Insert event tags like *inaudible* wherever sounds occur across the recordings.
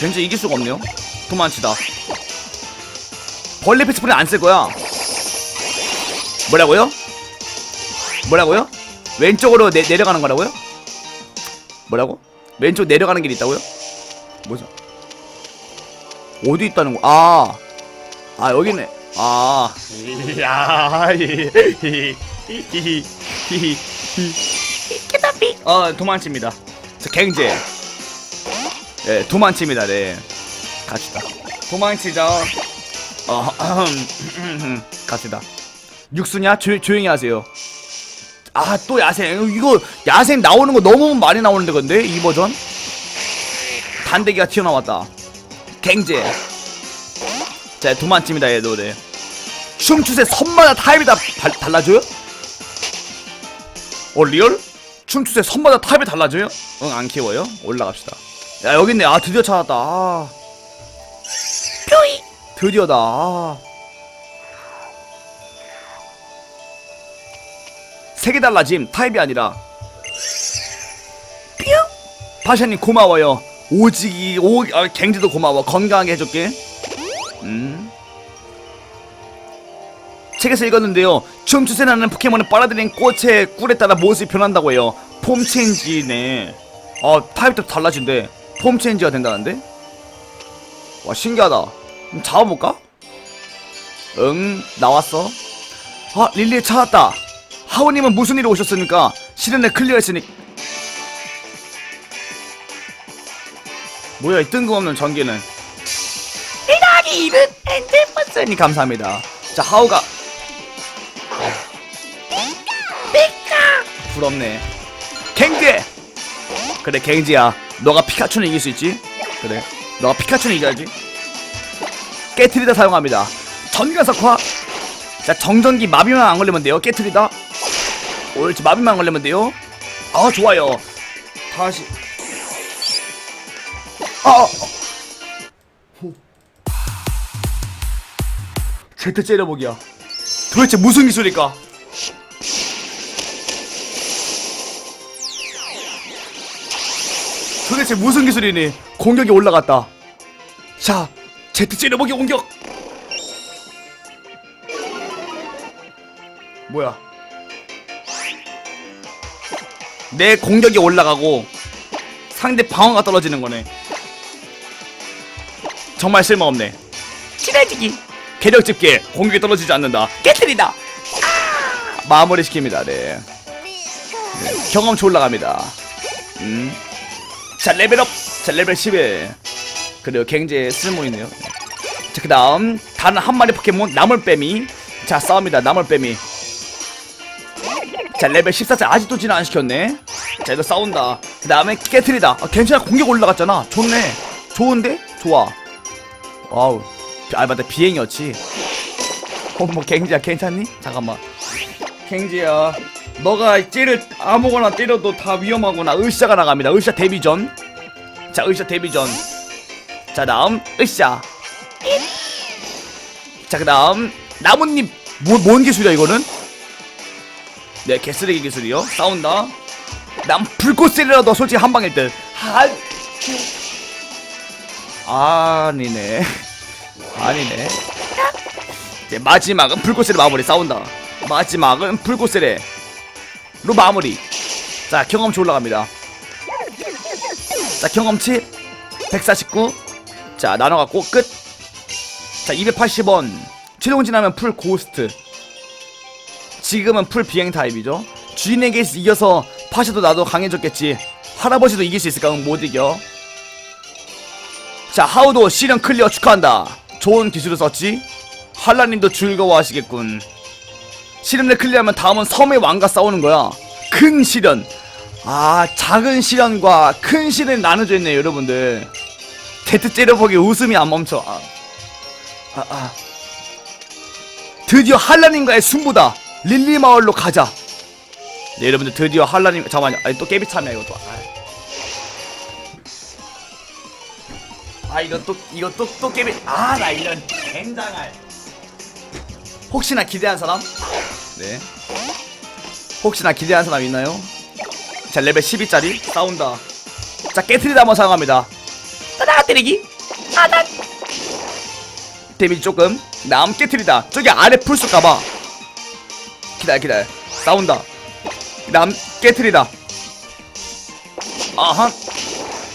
겐지 이길 수가 없네요 도망치다 벌레 패스프레이 안 쓸 거야 뭐라고요? 뭐라고요? 왼쪽으로 내, 내려가는 거라고요? 뭐라고? 왼쪽 내려가는 길이 있다고요? 뭐죠? 어디 있다는 거? 아, 아 여기네. 아, 야, 어 갱제. 네, 도망칩니다. 네, 갑시다. 도망치죠. 어, *laughs* 갑시다. 육수냐? 조, 조용히 하세요. 아, 또 야생. 이거 야생 나오는 거 너무 많이 나오는데 근데 이 버전? 단대기가 튀어나왔다. 갱제. 자, 도망칩니다, 얘도, 네. 춤추세 선마다 타입이 다 발- 달라져요? 어, 리얼? 춤추세 선마다 타입이 달라져요? 응, 안 키워요? 올라갑시다. 야, 여기 있네. 아, 드디어 찾았다. 아. 뾰이! 드디어다. 아. 색이 달라짐. 타입이 아니라. 뿅! 파샤님 고마워요. 오지기, 오, 아, 갱지도 고마워. 건강하게 해줄게. 음. 책에서 읽었는데요. 춤추세라는 포켓몬을 빨아들인 꽃의 꿀에 따라 모습이 변한다고 해요. 폼 체인지네. 아, 타입도 달라진대. 폼 체인지가 된다는데? 와, 신기하다. 그럼 잡아볼까? 응, 나왔어. 아, 릴리 찾았다. 하우님은 무슨 일로 오셨습니까? 시련을 클리어했으니. 뭐야, 이 뜬금없는 전기는. 1하기 2는 엔젤버스니 감사합니다. 자, 하우가. 부럽네. 갱지! 그래, 갱지야. 너가 피카츄는 이길 수 있지? 그래. 너가 피카츄는 이겨야지. 깨트리다 사용합니다. 전가석화. 자, 정전기 마비만 안 걸리면 돼요. 깨트리다. 옳지, 마비만 안 걸리면 돼요. 아, 좋아요. 다시. 아, 아, 아. 제트 째려보기야. 도대체 무슨 기술일까? 도대체 무슨 기술이니? 공격이 올라갔다. 자, 제트 째려보기 공격. 뭐야? 내 공격이 올라가고 상대 방어가 떨어지는 거네. 정말 쓸모없네. 친해지기. 괴력 집게 공격이 떨어지지 않는다. 깨트리다. 아! 마무리 시킵니다. 네. 네, 경험치 올라갑니다. 음. 자 레벨업. 자 레벨 11. 그리고 갱제 쓸모 있네요. 자 그 다음 단 한 마리 포켓몬 나물빼미. 자 싸웁니다. 나물빼미. 자 레벨 14자 아직도 진화 안 시켰네. 자 이거 싸운다. 그 다음에 깨트리다. 아, 괜찮아 공격 올라갔잖아. 좋네. 좋은데? 좋아. 와우. 아 맞다 비행이었지. 어뭐 갱지야 괜찮니? 잠깐만. 갱지야. 너가 찌를 아무거나 때려도 다 위험하구나. 으쌰가 나갑니다. 으쌰 데뷔전. 자 으쌰 데뷔전. 자 다음 으쌰. 자 그 다음 나뭇잎. 뭐, 뭔 기술이야 이거는? 네 개쓰레기 기술이요. 싸운다. 난 불꽃세리라도 솔직히 한 방일 듯. 하... 아니네. *laughs* 아니네. 네, 마지막은 불꽃세례 마무리 싸운다. 마지막은 불꽃세례 로 마무리. 자 경험치 올라갑니다. 자 경험치 149. 자 나눠갖고 끝. 자 280원. 최종 진하면 풀 고스트. 지금은 풀 비행 타입이죠. 주인에게 이겨서 파시도 나도 강해졌겠지. 할아버지도 이길 수 있을까? 응, 못 이겨. 자, 하우도 시련 클리어 축하한다. 좋은 기술을 썼지? 한라님도 즐거워하시겠군. 시련을 클리어하면 다음은 섬의 왕과 싸우는 거야. 큰 시련. 아, 작은 시련과 큰 시련이 나눠져 있네요, 여러분들. 데트 째려보기 웃음이 안 멈춰. 아, 아, 아. 드디어 한라님과의 승부다. 릴리 마을로 가자. 네, 여러분들 드디어 한라님 잠깐만요. 아니 또 깨비 참이야 이것도. 아, 아 이거 또 이거 또또 깨비. 아 나 이런 굉장할. 혹시나 기대한 사람? 네. 혹시나 기대한 사람 있나요? 자 레벨 12짜리? 싸운다. 자 깨트리다 한번 사용합니다. 따다가 때리기. 하나 데미지 조금. 남 깨트리다. 저기 아래 풀 쏠까봐. 기다려 기다려. 싸운다. 남 깨트리다. 아하.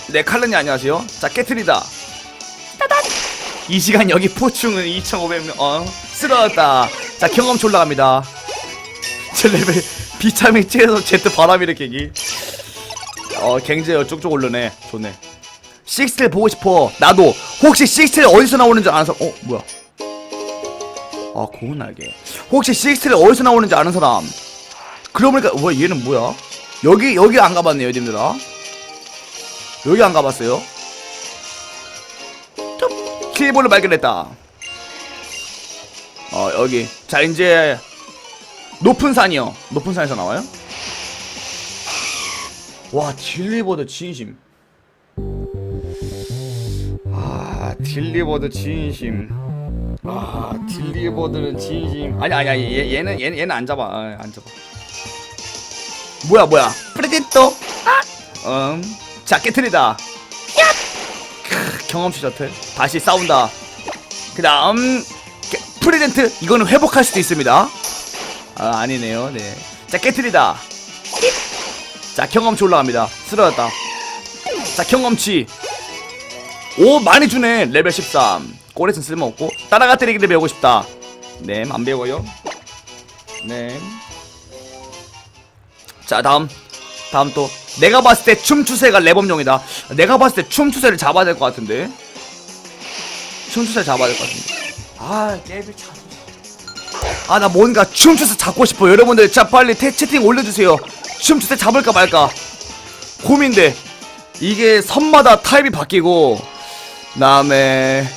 네 칼렌이 안녕하세요. 자 깨트리다 이 시간 여기 포충은 2500명 어? 쓰러졌다. 자 경험치 올라갑니다. *laughs* 제 레벨 비타민 C에서 제트 바람 일으키기 어 갱제요. 쭉쭉 오르네. 좋네. 식스텔 보고 싶어. 나도. 혹시 식스텔 어디서 나오는지 아는 사람 어 뭐야? 아 고운 날개. 혹시 식스텔 어디서 나오는지 아는 사람? 그러고 보니까 와 얘는 뭐야? 여기 여기 안 가봤네요 님들아. 여기 안 가봤어요? 툭 키보를 발견했다. 어 여기. 자 이제 높은 산이요. 높은 산에서 나와요? 와 딜리버드 진심. 아 딜리버드 진심. 아 딜리버드는 진심. 아니 아니 아니 얘, 얘는 얘는 얘는 안 잡아. 아, 안 잡아. 뭐야 뭐야? 프레젠토? 아! 음 자 깨트리다. 크, 경험치 셔틀. 다시 싸운다. 그 다음 프레젠트. 이거는 회복할 수도 있습니다. 아 아니네요. 네자 깨트리다. 자 경험치 올라갑니다. 쓰러졌다. 자 경험치. 오 많이 주네. 레벨 13 꼬레슨 쓸모없고. 따라가 때리기를 배우고 싶다. 네 안 배워요. 네자 다음. 다음 또 내가 봤을 때 춤추세가 레범용이다. 내가 봤을 때 춤추세를 잡아야 될 것 같은데. 춤추세 잡아야 될 것 같은데. 아 깨비 참아나 뭔가 춤추세 잡고 싶어 여러분들 자 빨리 태, 채팅 올려주세요. 춤추세 잡을까 말까. 고민돼. 이게 선마다 타입이 바뀌고 다음에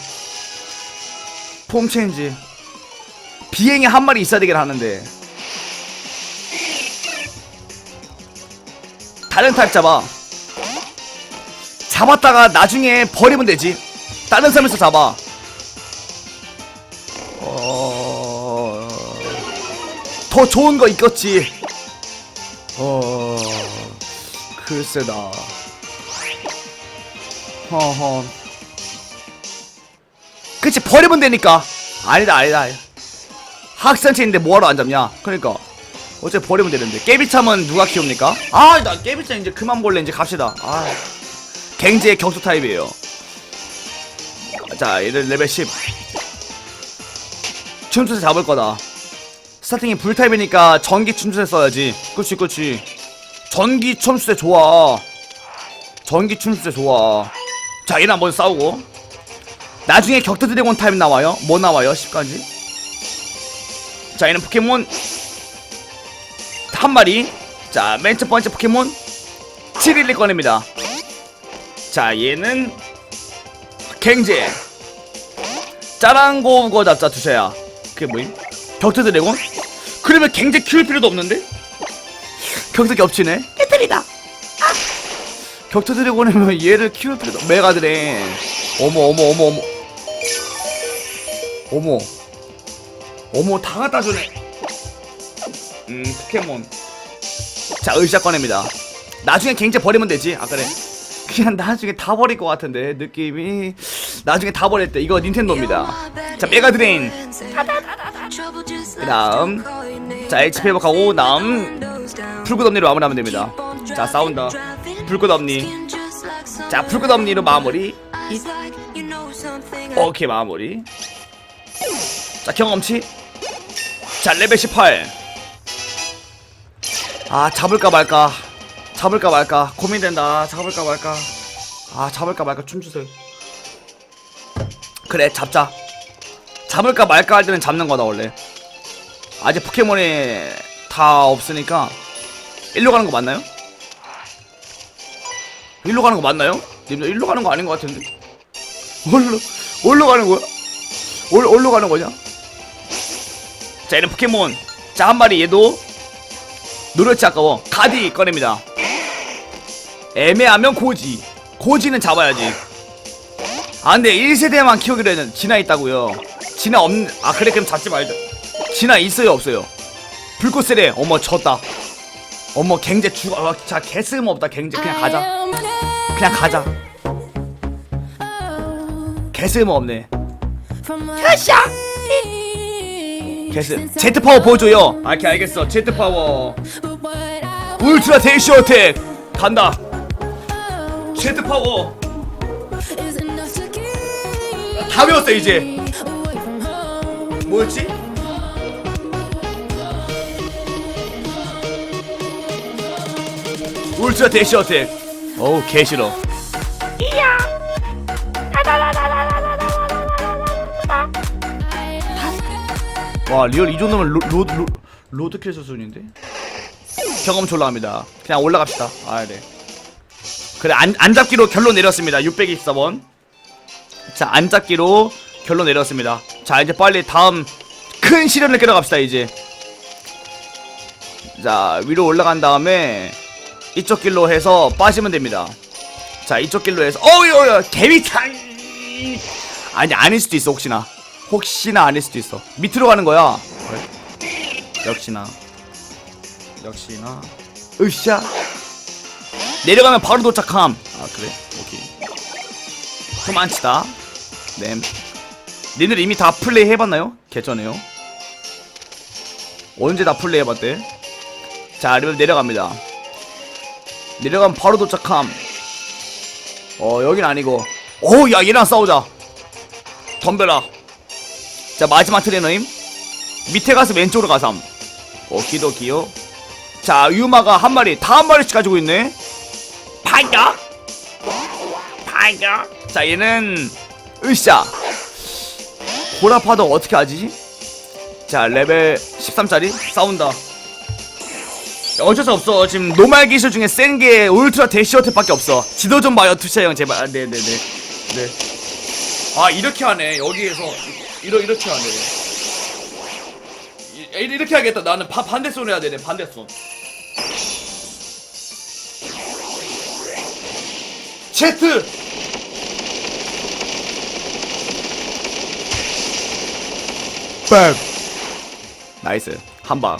폼 체인지. 비행이 한 마리 있어야 되긴 하는데 다른 타입 잡아. 잡았다가 나중에 버리면 되지. 다른 섬에서 잡아. 어... 더 좋은 거 있겠지. 어... 글쎄다. 허허. 그치 버리면 되니까. 아니다 아니다. 학생체인데 뭐하러 안 잡냐? 그러니까 어차피 버리면 되는데. 깨비참은 누가 키웁니까? 아 나 깨비참 이제 그만 볼래 이제 갑시다. 아. 갱제의 격투 타입이에요. 자 얘들 레벨 10 춤추세 잡을 거다. 스타팅이 불타입이니까 전기 춤추세 써야지. 그치 그치. 전기 춤추세 좋아. 전기 춤추세 좋아. 자 얘는 한번 싸우고. 나중에 격투 드래곤 타입 나와요? 뭐 나와요? 10까지? 자 얘는 포켓몬 한 마리. 자 맨 첫 번째 포켓몬 711 꺼냅니다. 자 얘는 갱제. 짜랑고 거 잡자 두셔야 그게 뭐임? 격투 드래곤? 그러면 갱제 키울 필요도 없는데? 격투 겹치네. 깨뜨리다. 격투 드래곤이면 얘를 키울 필요도 메가 드래. 어머 어머 어머 어머. 어머. 어머 다 갖다 주네 음 포켓몬. 자 의자 꺼냅니다. 나중에 갱제 버리면 되지 아 그래 그냥 나중에 다 버릴 것 같은데 느낌이. 나중에 다 버릴 때 이거 닌텐도입니다. 자 메가드레인. 그 다음 자 HP 회복하고 다음 불꽃 엄니로 마무리하면 됩니다. 자 싸운다. 불꽃 엄니. 자 불꽃 엄니로 마무리. 오케이 마무리. 자 경험치. 자 레벨 18 아 잡을까 말까? 잡을까 말까? 고민된다. 잡을까 말까? 아 잡을까 말까? 춤추세요. 그래 잡자. 잡을까 말까 할 때는 잡는 거다 원래. 아직 포켓몬이 다 없으니까. 일로 가는 거 맞나요? 일로 가는 거 맞나요? 님들 일로 가는 거 아닌 것 같은데. 어디로 어디로 가는 거야? 어디, 어디로 가는 거냐? 자 얘는 포켓몬. 자 한 마리 얘도 노렸지 아까워. 가디 꺼냅니다. 애매하면 고지. 고지는 잡아야지. 아 근데 1세대만 키우기로 했는 진화 있다고요. 진화 없는 아 그래 그럼 잡지 말자. 진화 있어요 없어요? 불꽃 세례 어머 졌다. 어머 갱제 죽어 아, 자 개쓸모없다 갱제. 그냥 가자. 그냥 가자. 개쓸모 없네. 가샤 개쓸. 제트 파워 보여줘요. 아, 오케이 알겠어. 제트 파워. 울트라 데이시 어택 간다. 제트 파워. 다 배웠어 이제. 뭐였지? 울트라 데이시 어택. 어우 개 싫어. 와 리얼 이 정도면 로드킬 수준인데? 경험 졸라 합니다. 그냥 올라갑시다. 아네. 그래 안, 안 잡기로 결론 내렸습니다. 624번. 자 안 잡기로 결론 내렸습니다. 자 이제 빨리 다음 큰 시련을 깨러 갑시다 이제. 자 위로 올라간 다음에 이쪽 길로 해서 빠지면 됩니다. 자 이쪽 길로 해서 어우야 개미탕! 아니 아닐 수도 있어 혹시나 혹시나 아닐 수도 있어. 밑으로 가는 거야. 역시나. 역시나. 으쌰. 내려가면 바로 도착함. 아 그래? 오케이. 도망치다. 네 니들 이미 다 플레이 해봤나요? 개쩌네요. 언제 다 플레이 해봤대? 자 그러면 내려갑니다. 내려가면 바로 도착함. 어 여긴 아니고. 어야 얘랑 싸우자. 덤벼라 자 마지막 트레이너임. 밑에 가서 왼쪽으로 가삼 오키도키요. 자 유마가 한 마리 다 한 마리씩 가지고 있네. 파이터 파이터 자 얘는 으쌰. 고라파도 어떻게 하지? 자 레벨 13짜리? 싸운다. 어쩔 수 없어. 지금 노말 기술 중에 센 게 울트라 대시어택밖에 없어. 지도 좀 봐요 투샤 형. 제발. 아, 네네네. 네. 아 이렇게 하네. 여기에서 이러 이렇게 하네. 이- 이렇게 하겠다. 나는 바, 반대손 해야 되네 반대손. 제트 빡 나이스. 한방.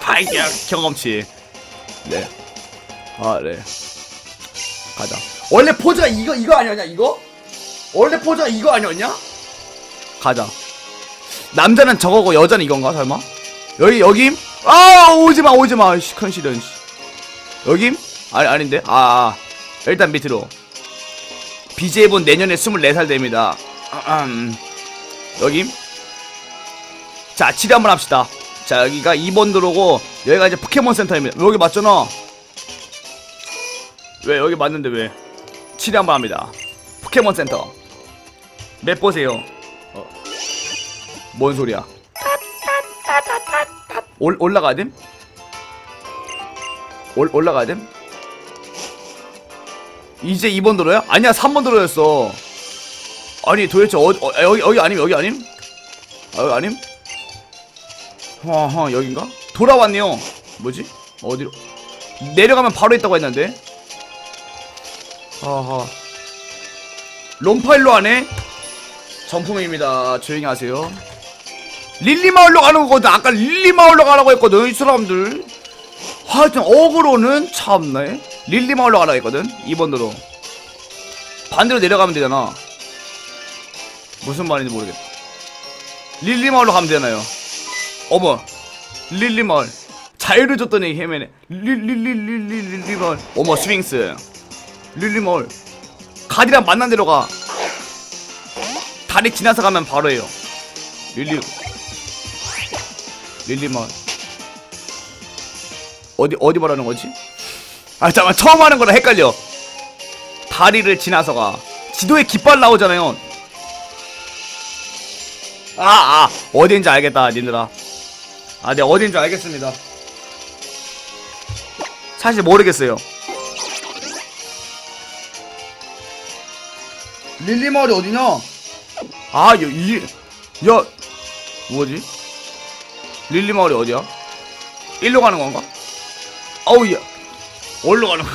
발격 *laughs* 경험치. 네 아 네. 가자. 원래 포즈가 이거 이거 아니었냐 이거? 원래 포즈가 이거 아니었냐 가자. 남자는 저거고 여자는 이건가 설마? 여기 여김? 아 오지마 오지마. 씨, 큰 시련 씨. 여김? 아니 아닌데? 아, 아. 일단 밑으로. BJ분 내년에 24살 됩니다. 음, 여김? 자 치료 한번 합시다. 자 여기가 2번 도로고 여기가 이제 포켓몬 센터입니다. 여기 맞잖아. 왜 여기 맞는데 왜? 치료 한번 합니다. 포켓몬 센터. 맵 보세요. 어. 뭔 소리야 올, 올라가야 됨? 올, 올라가야 됨? 이제 2번 도로야? 아니야 3번 도로였어 아니 도대체 어, 어 여기 여기 아님 여기 아님? 아, 여기 아님? 허허 여긴가? 돌아왔네요 뭐지? 어디로 내려가면 바로 있다고 했는데 하하 롬파일로 안에 전품입니다 조용히 하세요 릴리 마을로 가는 거거든. 아까 릴리 마을로 가라고 했거든 이 사람들. 하여튼 어그로는 참네. 릴리 마을로 가라고 했거든 2번으로. 반대로 내려가면 되잖아. 무슨 말인지 모르겠다. 릴리 마을로 가면 되나요? 어머 릴리 마을. 자유를 줬더니 헤매네. 릴릴릴릴리 릴리 마을. 어머 스윙스. 릴리 마을. 가디랑 만난 대로 가. 다리 지나서 가면 바로예요. 릴리 릴리 마을 어디 어디 말하는 거지? 아 잠깐 처음 하는 거랑 헷갈려 다리를 지나서 가 지도에 깃발 나오잖아요 아아 어딘지 알겠다 니들아 아, 네, 어딘지 알겠습니다. 사실 모르겠어요. 릴리 마을이 어디냐? 아, 야, 이, 야, 뭐지? 릴리 마을이 어디야? 일로 가는 건가? 어우, 야, 어디로 가는 거야?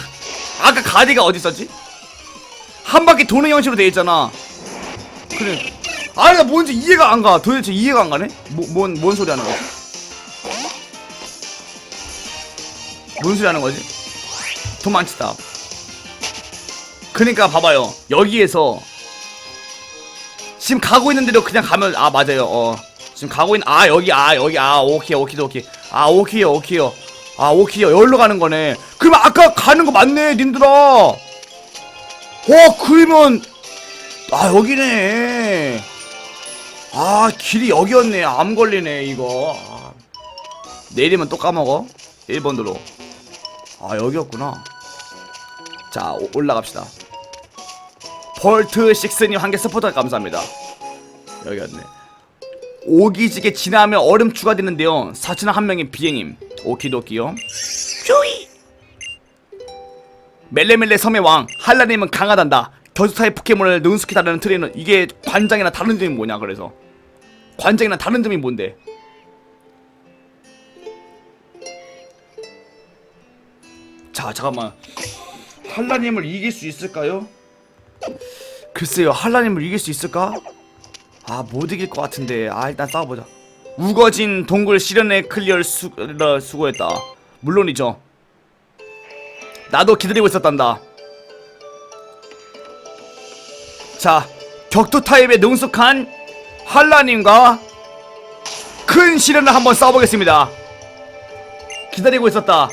아까 가디가 어디 있었지? 한 바퀴 도는 형식으로 돼 있잖아. 그래. 아니, 나 뭔지 이해가 안 가. 도대체 이해가 안 가네? 뭐, 뭔, 뭔 소리 하는 거지? 뭔 소리 하는 거지? 도망치다. 그니까 봐봐요. 여기에서 지금 가고 있는 대로 그냥 가면 아 맞아요 어 지금 가고 있는 아 여기 아 여기 아 오케이 오케이 오케이. 아 오케이요 오케이요. 아 오케이요. 여기로 가는 거네. 그러면 아까 가는 거 맞네 님들아. 어 그러면 아 여기네. 아 길이 여기였네. 암 걸리네 이거. 아, 내리면 또 까먹어. 1번으로. 아 여기였구나. 자 오- 올라갑시다. 볼트 6님 한개 서포터 감사합니다. 여기였네 오기지게 지나면 얼음 추가되는데요. 사진 한 명의 비행임. 오키도키요. 쭈이! 멜레멜레 섬의 왕 한라님은 강하단다. 겨수타의 포켓몬을 능숙히 다루는 트레이너. 이게 관장이나 다른 점이 뭐냐 그래서. 관장이나 다른 점이 뭔데? 자 잠깐만. 한라님을 이길 수 있을까요? 글쎄요 한라님을 이길 수 있을까? 아 못 이길 것 같은데. 아 일단 싸워보자. 우거진 동굴 시련의 클리어를 수, 를 수고했다. 물론이죠. 나도 기다리고 있었단다. 자 격투 타입에 능숙한 한라님과 큰 시련을 한번 싸워보겠습니다. 기다리고 있었다.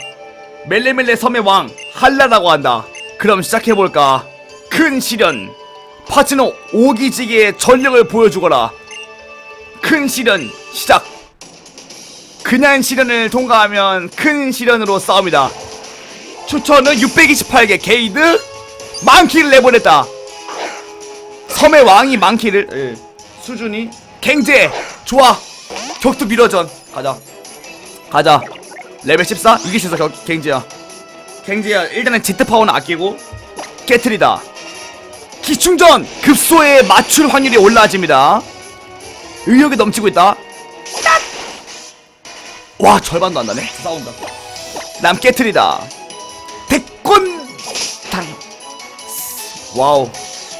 멜레멜레 섬의 왕 한라라고 한다. 그럼 시작해볼까? 큰 시련 파츠노 오기지기의 전력을 보여주거라. 큰 시련 시작. 그냥 시련을 통과하면 큰 시련으로 싸웁니다. 추천은 628개 게이드 만키를 내보냈다. 섬의 왕이 많기를 예. 수준이 갱제 좋아. 격투 미러전. 가자. 가자. 레벨 14 이길 수 있어 격, 갱제야. 갱제야 일단은 제트 파워는 아끼고 깨트리다 기충전 급소에 맞출 확률이 올라집니다. 의욕이 넘치고 있다. 와 절반도 안 나네. 싸운다. 남 깨트리다. 백권당. 와우.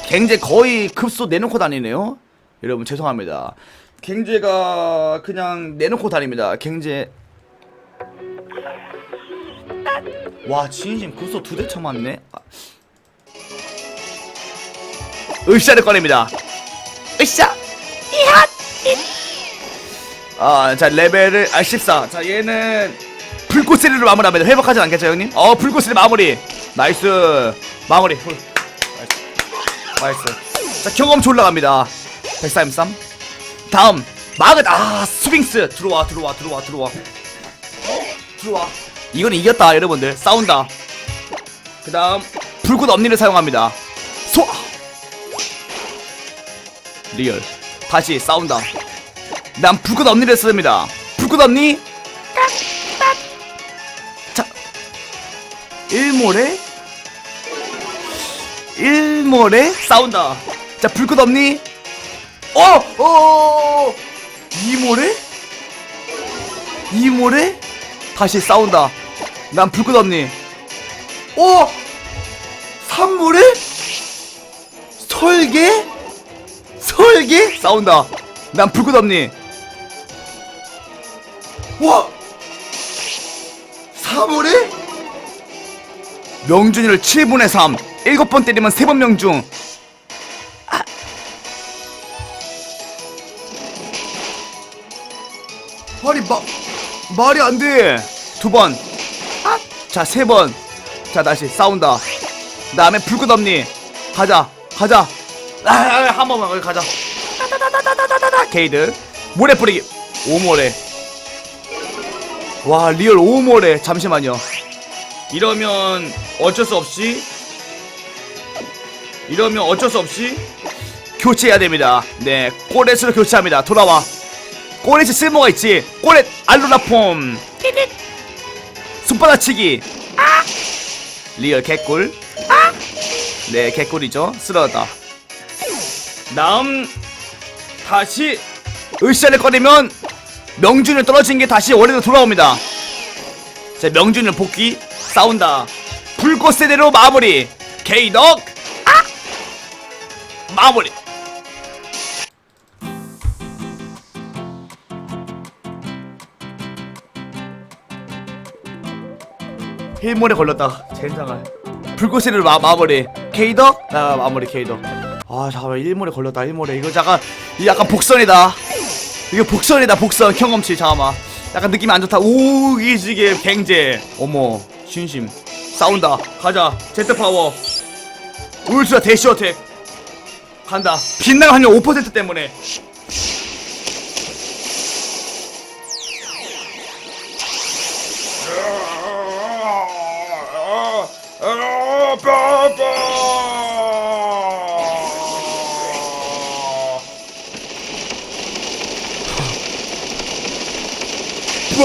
갱제 거의 급소 내놓고 다니네요. 여러분 죄송합니다. 갱제가 그냥 내놓고 다닙니다. 갱제. 와 진심 급소 두 대 쳐맞네. 아. 으쌰를 꺼냅니다 으쌰 아자 레벨을 아 14. 자 얘는 불꽃 세리로 마무리합니다. 회복하진 않겠죠 형님? 어 불꽃 세리 마무리. 나이스 마무리. 훌. 나이스. 나이스. 자 경험치 올라갑니다. 133. 다음 마긋 아 스윙스 들어와 들어와 들어와 들어와 들어와. 이건 이겼다 여러분들 싸운다. 그 다음 불꽃 엄니를 사용합니다. 리얼 다시 싸운다. 난 불꽃 언니를 씁니다. 불꽃 언니. 자, 일모래, 일모래 싸운다. 자, 불꽃 언니. 어, 어. 이모래, 이모래. 다시 싸운다. 난 불꽃 언니. 어, 산모래, 설계, 설계 싸운다. 난 불꽃 언니. 와! 3월에? 명중률 7분의 3 7번 때리면 3번 명중 아. 아니 마, 말이 안 돼 두 번 아. 자 세 번 자 다시 싸운다 다음에 불꽃 언니 가자 가자 아, 아, 한 번만 여기 가자 따다다다다다다다 게이드. 모래 뿌리기. 오모래 와 리얼 오모래 잠시만요. 이러면 어쩔 수 없이. 이러면 어쩔 수 없이 교체해야 됩니다. 네 꼬렛으로 교체합니다. 돌아와. 꼬렛이 쓸모가 있지. 꼬렛 알로라폼. 띠릿 손바닥치기. 아! 리얼 개꿀. 아! 네 개꿀이죠. 쓰러졌다. 다음 다시 으쌰를 꺼내면 명준을 떨어진 게 다시 원래로 돌아옵니다. 자 명준을 복귀 싸운다. 불꽃 세대로 마무리. 게이덕 아 마무리. 힐몰에 걸렸다. 젠장을. 불꽃 세대로 마, 마무리. 게이덕 아 마무리 게이덕. 아 잠깐만 일몰에 걸렸다 일몰에 이거 잠깐 이 약간 복선이다. 이거 복선이다 복선. 경험치 잠깐만. 약간 느낌이 안 좋다. 오기지게 갱제. 어머 진심. 싸운다. 가자. 제트 파워. 울수라 대시 어택. 간다. 빛나가 확률 5% 때문에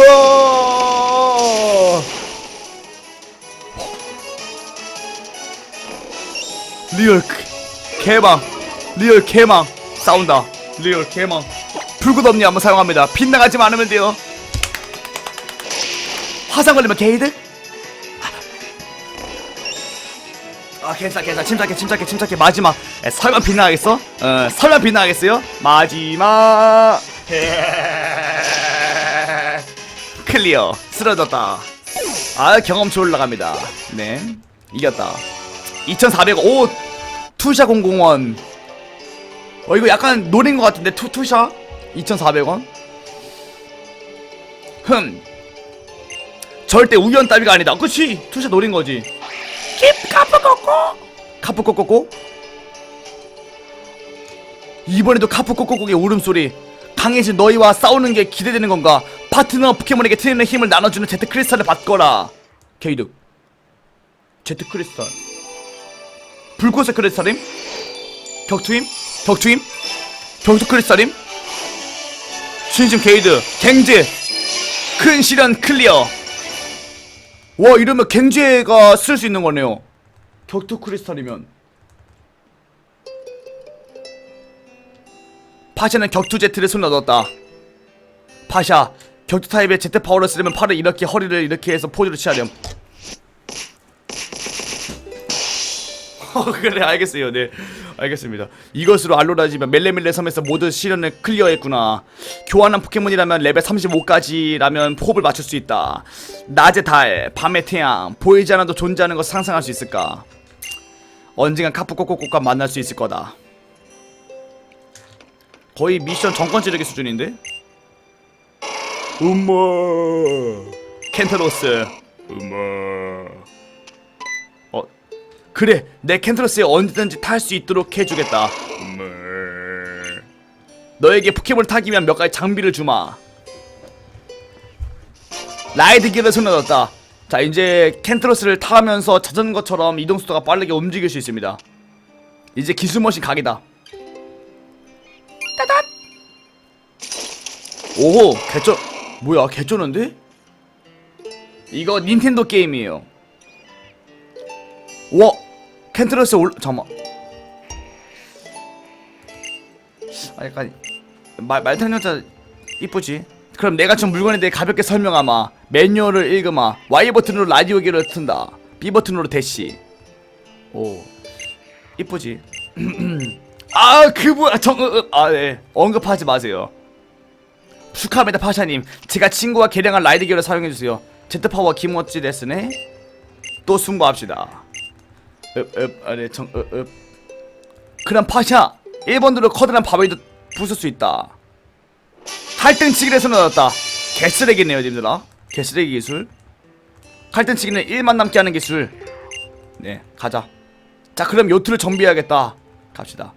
와! 리얼 크- 개망 리얼 개망 싸운다. 리얼 개망. 불꽃없니 한번 사용합니다. 빗나가지 않으면 돼요. 화상 걸리면 게이드? 아 괜찮아 괜찮아. 침착해 침착해 침착해. 마지막. 에, 설마 빗나가겠어? 어 설마 빗나가겠어요? 마지막 클리어. 쓰러졌다. 아 경험치 올라갑니다. 네. 이겼다. 2400오 투샤 공공원. 어 이거 약간 노린 것 같은데 투, 투샤? 2400원? 흠. 절대 우연 따위가 아니다. 그치? 투샤 노린 거지. 킵! 카프코코! 카프코코코? 이번에도 카프코코코의 울음소리. 강해진 너희와 싸우는 게 기대되는 건가 파트너 포켓몬에게 트레이너 힘을 나눠주는 제트 크리스탈을 받거라. 게이드 제트 크리스탈. 불꽃의 크리스탈임? 격투임? 격투임? 격투 크리스탈임? 신심 게이드. 갱제. 큰 시련 클리어. 와 이러면 갱제가 쓸 수 있는 거네요. 격투 크리스탈이면. 파샤는 격투 제트를 손에 넣었다. 파샤 격투 타입의 제트 파워를 쓰려면 팔을 이렇게 허리를 이렇게 해서 포즈를 취하렴 *laughs* 어, 그래 알겠어요. 네 알겠습니다. 이것으로 알로라지면 멜레멜레 섬에서 모든 시련을 클리어했구나. 교환한 포켓몬이라면 레벨 35까지라면 호흡을 맞출 수 있다. 낮의 달 밤의 태양 보이지 않아도 존재하는 것을 상상할 수 있을까? 언젠간 카프코코코과 만날 수 있을 거다. 거의 미션 정권 찌르기 수준인데 엄마 켄타로스. 엄마 어 그래 내 켄트러스에 언제든지 탈 수 있도록 해주겠다. 너에게 포켓몬을 타기 위한 몇 가지 장비를 주마. 라이드 기를 손에 넣었다. 자 이제 켄트러스를 타면서 자전거처럼 이동속도가 빠르게 움직일 수 있습니다. 이제 기술머신 각이다. 따단! 오호 개쩌 뭐야 개쩌는데? 이거 닌텐도 게임이에요. 와 켄트러스 올 잠만. 아 약간 말 말탄 여자 이쁘지? 그럼 내가 좀 물건에 대해 가볍게 설명하마. 매뉴얼을 읽으마. Y 버튼으로 라디오기를 튼다. B 버튼으로 대시. 오 이쁘지? *clears throat* 아 그분 정아네. 언급하지 마세요 축하합니다 파샤님 제가 친구와 개량한 라이드 기어를 사용해주세요. 제트파워 기모찌 데스네 또 승부합시다. 읍읍 아네 정읍읍. 그럼 파샤 1번으로 커다란 바위도 부술 수 있다. 칼등치기를 손에 넣었다. 개쓰레기네요 님들아. 개쓰레기 기술. 칼등치기는 1만 남게 하는 기술. 네 가자. 자 그럼 요트를 정비해야겠다. 갑시다